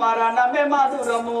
মারা নামে মাধুরমো।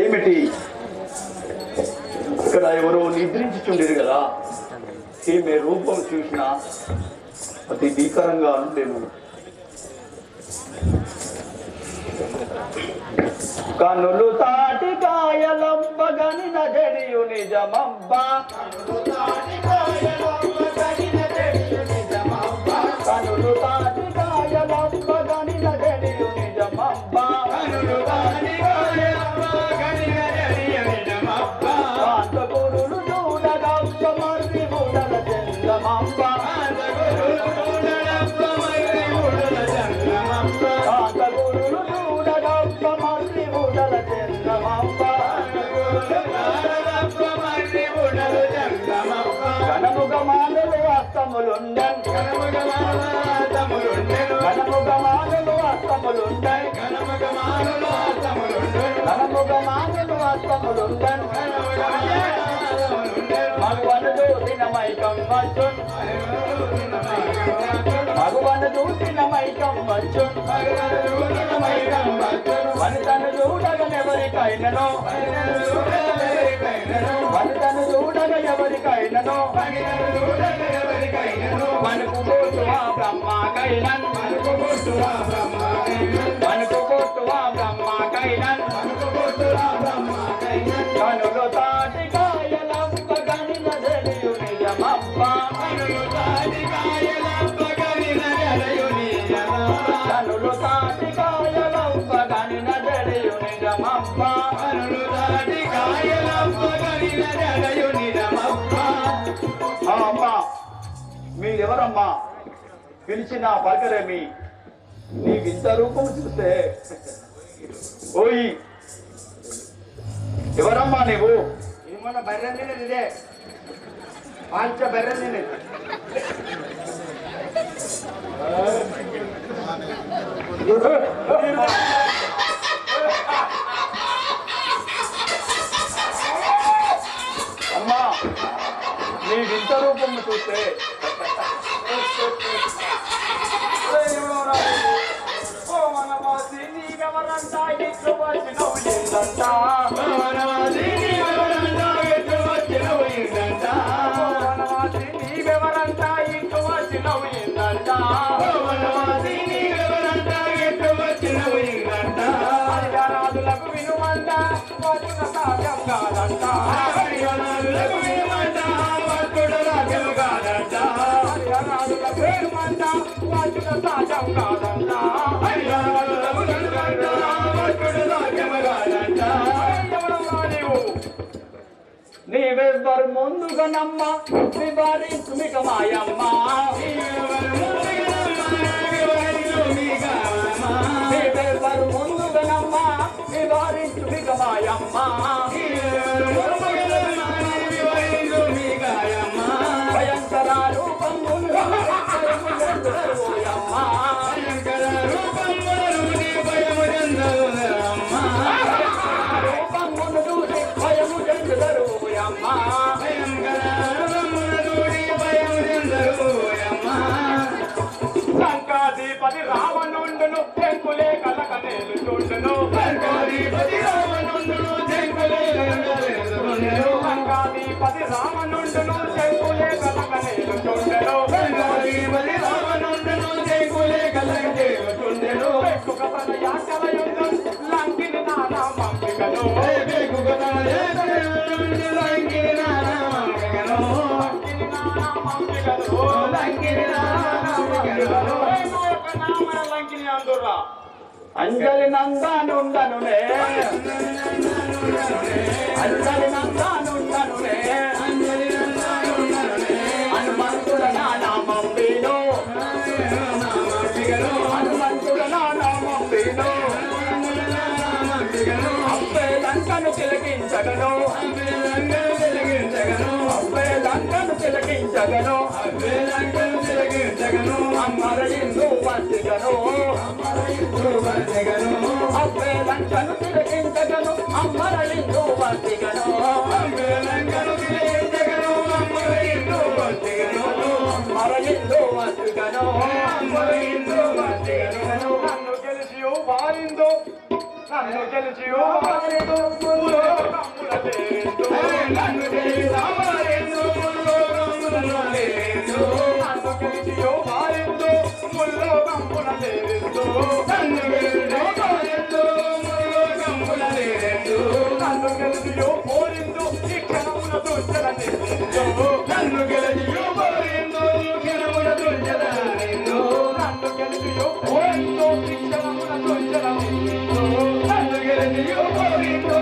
ఏమిటి? ఇక్కడ ఎవరో నిద్రించుచుండేది కదా. ఏమే రూపం చూసినా అతి భీకరంగా ఉండేను కనులు తాటి కాయలంబగని నగడియు నిజమంబా. అత్తములుంటాయి కనముగ మానులు అత్తములుంటాయి కనముగ మానులు అత్తములుంటాయి కనముగ మగువను చూసిన మైకం వచ్చు మగువను చూసిన మైకం వచ్చు వనితను చూడగనెవరికైనను వనితను చూడగ ఎవరికైనను వనుకు పోతువా బ్రహ్మ కైనన్. వనుకు బ్రహ్మ కనులు తాటి కాయలంప గనిన తెలియు నిజమప్ప కనులు తాటి కాయలంప గనిన తెలియు నిజమప్ప కనులు తాటి కాయలంప గనిన తెలియు నిజమప్ప కనులు తాటి కాయలంప గనిన తెలియు నిజమప్ప అమ్మా మీరెవరమ్మా? పిలిచిన పలకరేమి నీ వింత రూపం చూస్తే ఓయి ఎవరమ్మా నీవు? ఇది మొన్న బర్రె తినేది ఇదే. పాల్చ బర్రె తినేది అమ్మా నీ వింత రూపం చూస్తే నీవెవరంటా ఇట్లు వచ్చినవు ఏందంటా ఓ మనవాసి ఇట్లు వచ్చినవు ఏందంటా ఓ ఇట్లు వచ్చినవు ఇట్లు వచ్చినవు వినుమంట వచ్చిన సాధ్యం కాదంట వినుమంట రాజ్యం కాదంట వినుమంట వచ్చిన సాధ్యం కాదంట ఎవరు ముందుగా నమ్మ. నివారించు మిక మాయమ్మ నీవెవ్వరు ముందుగా నమ్మ. నివారించు మిక చెంకులే కలక నేలు చూడును సంకాధిపతి రావణుండును చెంకులే సంకాధిపతి రావణుండును చెంకులే కలక నేలు చూడెను సంకాధిపతి రావణుండును చెంకులే కలక నేలు చూడెను ఎక్కువ తన యాకలయుండు లంకిని నానా మంపికను ఎక్కువ తన యాకలయుండు లంకిని నానా మంపికను లంకిని నానా మంపికను లంకిని నానా మంపికను లంకిని అందురా అంజలి నందానుండనునే అంజలి నందానుండనునే హనుమంతుడ నామం వీను హనుమంతుడ నామం వీను అబ్బే లంకను తిలకించగను. అబ్బే లంకను తిలకించగను. అమ్మర ఇందు వంతిగను అబ్బే లంకను తిలకించగను అమ్మర ఇందు వంతిగను అమ్మర ఇందు వంతిగను నన్ను గెలిచి వారిందో నన్ను గెలిచి వారిందో నన్ను గెలిచి నన్ను గెలిచి వారిందో ముల్లో కమ్ముల లేరిందో. నన్ను గెలిచి వారిందో ముల్లో కమ్ముల లేరిందో. నన్ను గెలిచి పోరిందో ఈ క్షణమున దుర్జన నిందో నన్ను గెలిచి పోరిందో క్షణమున దుర్జన నిందో నన్ను గెలిచి పోరిందో ఈ క్షణమున దుర్జన నిందో నన్ను గెలిచి పోరిందో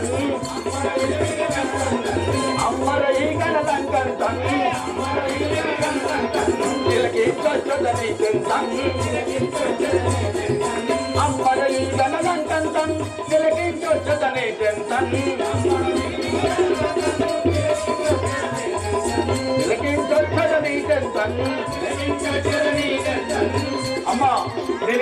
గణలంకన్ అమ్మర ఈ గణలంకన్ తిలకి చొచ్చదని చింతన్ అమ్మర ఈ గణలంకన్ తిలకి చొచ్చదని చింతన్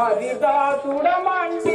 హరిదాసుడమంటి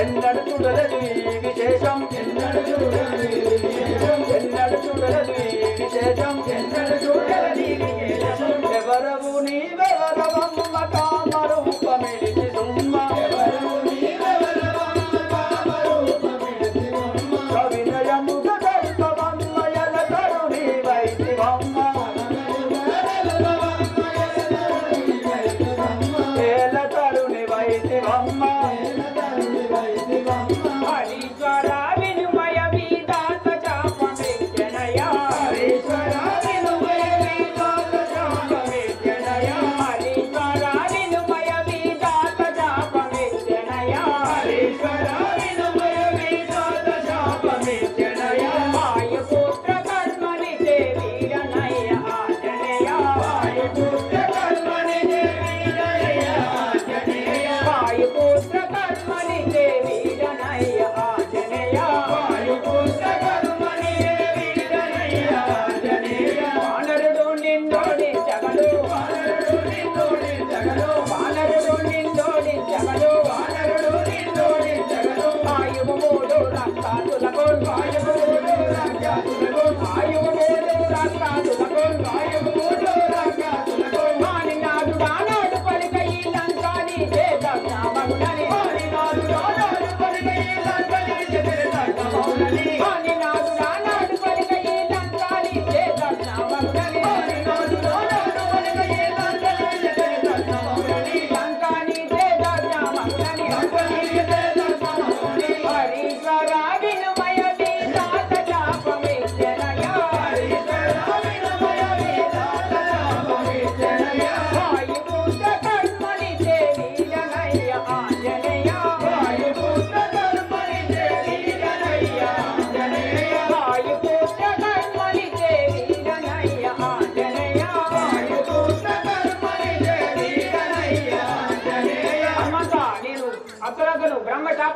ఎన్నడుచుడలది విశేషం ఎన్నడుచుడలది విశేషం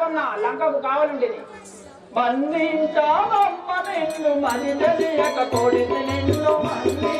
శాపమ్న లంకకు కావాలండేది మన్నించావమ్మ నిన్ను మని తెలియక కొడిది నిన్ను మన్ని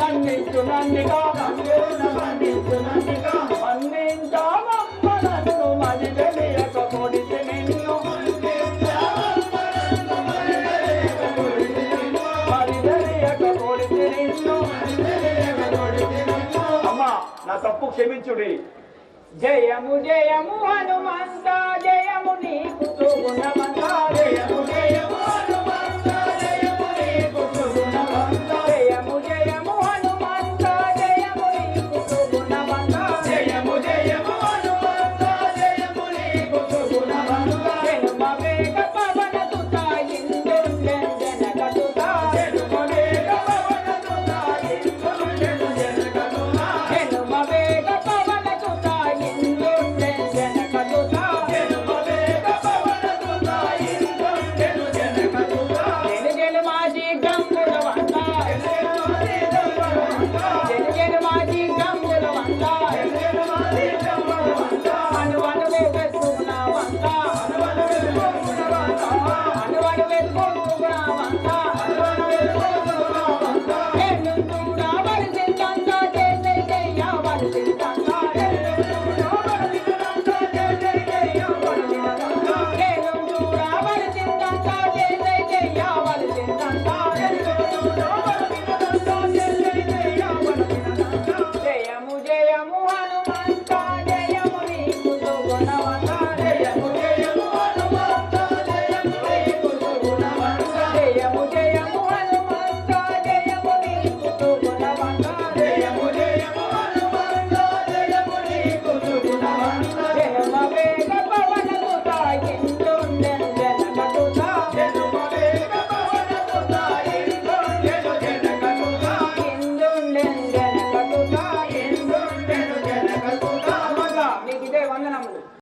మన్నించు నన్నిగా మన్నించు నన్నిగా మన్నించా క్షమించుడి. జయము జయము హనుమంత జయము నీకు జయము జయము.